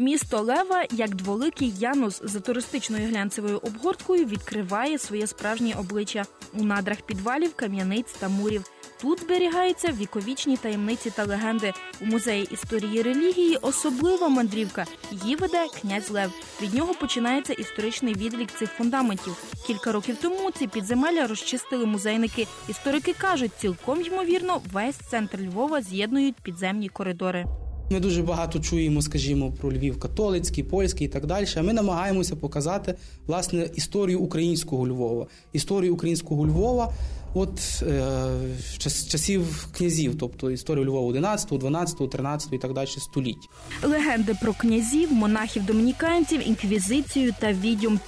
Місто Лева, як дволикий Янус за туристичною глянцевою обгорткою, відкриває своє справжнє обличчя у надрах підвалів, кам'яниць та мурів. Тут зберігаються віковічні таємниці та легенди. У музеї історії релігії особлива мандрівка. Її веде князь Лев. Від нього починається історичний відлік цих фундаментів. Кілька років тому ці підземелля розчистили музейники. Історики кажуть, цілком ймовірно, весь центр Львова з'єднують підземні коридори. Ми дуже багато чуємо, скажімо, про Львів католицький, польський і так далі. А ми намагаємося показати власне історію українського Львова, історію українського Львова, от е, час, часів князів, тобто історію Львова 11, 12, 13 і так далі століть. Легенди про князів, монахів, домініканців, інквізицію та відьом.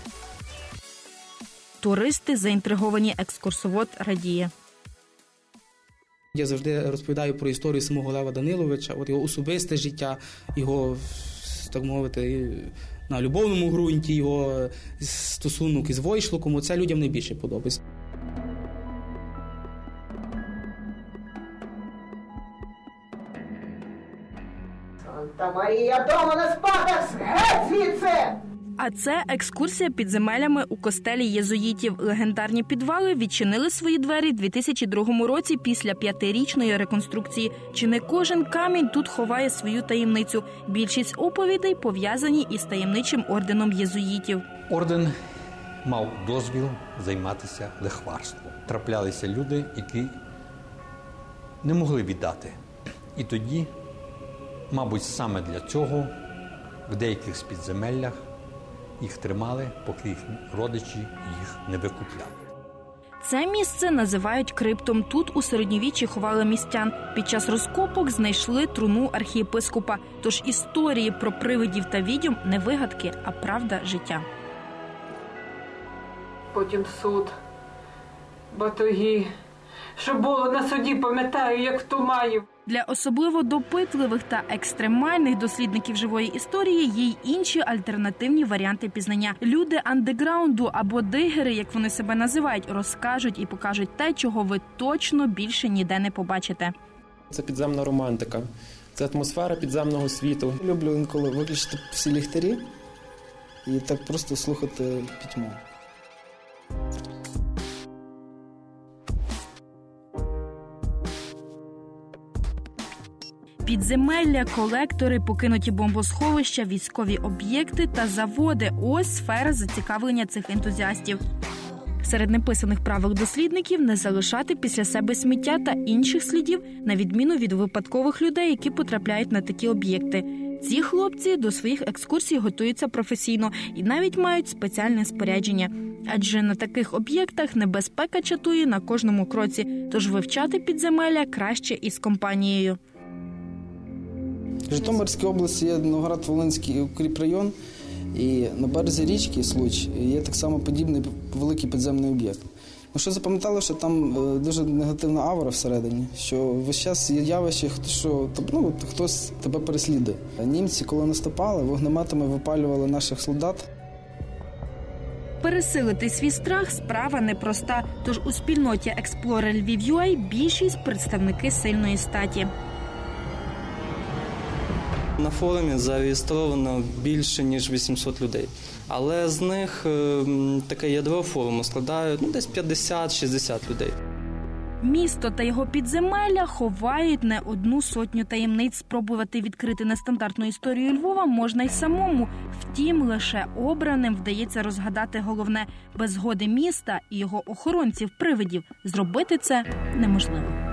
Туристи заінтриговані. Екскурсовод радіє. Я завжди розповідаю про історію самого Лева Даниловича, от його особисте життя, його так мовити, на любовному ґрунті, його стосунок із Войшлуком. Це людям найбільше подобається. Санта Марія дома на спадах, геть звідси! А це екскурсія підземелями у костелі єзуїтів. Легендарні підвали відчинили свої двері 2002 році після п'ятирічної реконструкції. Чи не кожен камінь тут ховає свою таємницю? Більшість оповідей пов'язані із таємничим орденом єзуїтів. Орден мав дозвіл займатися лихварством. Траплялися люди, які не могли віддати. І тоді, мабуть, саме для цього в деяких з підземеллях їх тримали, поки їх родичі їх не викупляли. Це місце називають криптом. Тут у середньовіччі ховали містян. Під час розкопок знайшли труну архієпископа. Тож історії про привидів та відьом не вигадки, а правда життя. Потім суд, батоги. Що було на суді, пам'ятаю, як в тумані. Для особливо допитливих та екстремальних дослідників живої історії є й інші альтернативні варіанти пізнання. Люди андеграунду або дигери, як вони себе називають, розкажуть і покажуть те, чого ви точно більше ніде не побачите. Це підземна романтика, це атмосфера підземного світу. Люблю інколи виключити всі ліхтарі і так просто слухати пітьму. Підземелля, колектори, покинуті бомбосховища, військові об'єкти та заводи ось сфера зацікавлення цих ентузіастів. Серед неписаних правил дослідників не залишати після себе сміття та інших слідів, на відміну від випадкових людей, які потрапляють на такі об'єкти. Ці хлопці до своїх екскурсій готуються професійно і навіть мають спеціальне спорядження. Адже на таких об'єктах небезпека чатує на кожному кроці, тож вивчати підземелля краще із компанією. В Житомирській області є Новоград-Волинський укріпрайон, і на березі річки Случ є так само подібний великий підземний об'єкт. Ну, що запам'ятали, що там е, дуже негативна аура всередині, що весь час є явище, що ну, хтось тебе переслідує. Німці, коли наступали, вогнеметами випалювали наших солдат. Пересилити свій страх справа непроста. Тож у спільноті Explorer Lviv.ua більшість представники сильної статі. На форумі зареєстровано більше ніж 800 людей, але з них е, таке ядро форуму складає ну, десь 50-60 людей. Місто та його підземелля ховають не одну сотню таємниць. Спробувати відкрити нестандартну історію Львова можна й самому. Втім, лише обраним вдається розгадати головне без згоди міста і його охоронців привидів. Зробити це неможливо.